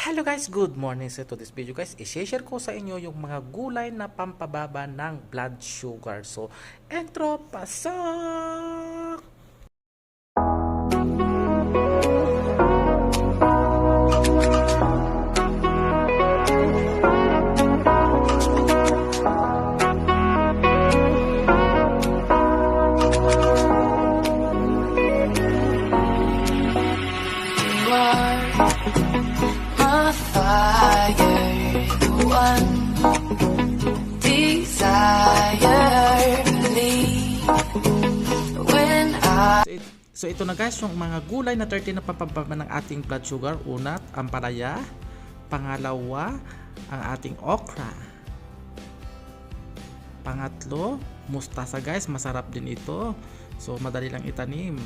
Hello guys, good morning sa to this video guys. I-share ko sa inyo yung mga gulay na pampababa ng blood sugar. So, entro, pasok! You So, it- So ito na guys, yung mga gulay na 30 na pampababa ng ating blood sugar. Una, ang palaya. Pangalawa, ang ating okra. Pangatlo, mustasa guys, masarap din ito. So madali lang itanim.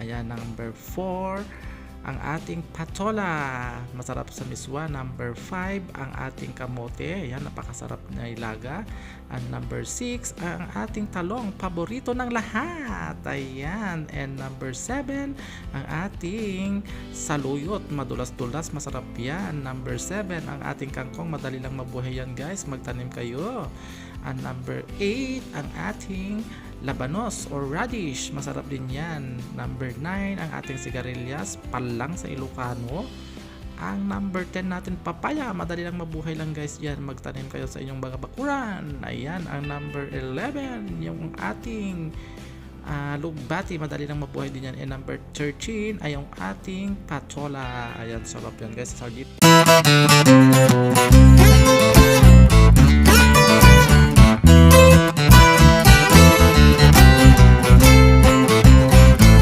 Ayan, number 4, ang ating patola. Masarap sa miswa. Number 5, ang ating kamote. Ayan, napakasarap na ilaga. And number 6, ang ating talong. Paborito ng lahat. Ayan. And number 7, ang ating saluyot. Madulas-dulas, masarap yan. Number 7, ang ating kangkong. Madali lang mabuhay yan guys. Magtanim kayo. And number 8, ang ating labanos or radish. Masarap din yan. Number 9, ang ating sigarilyas. Palang sa Ilocano. Ang number 10 natin, papaya. Madali lang mabuhay lang guys yan. Magtanim kayo sa inyong mga bakuran. Ayan, ang number 11, yung ating ah lugbati. Madali lang mabuhay din yan. And number 13 ay yung ating patola. Ayan, sarap yan guys. Sarap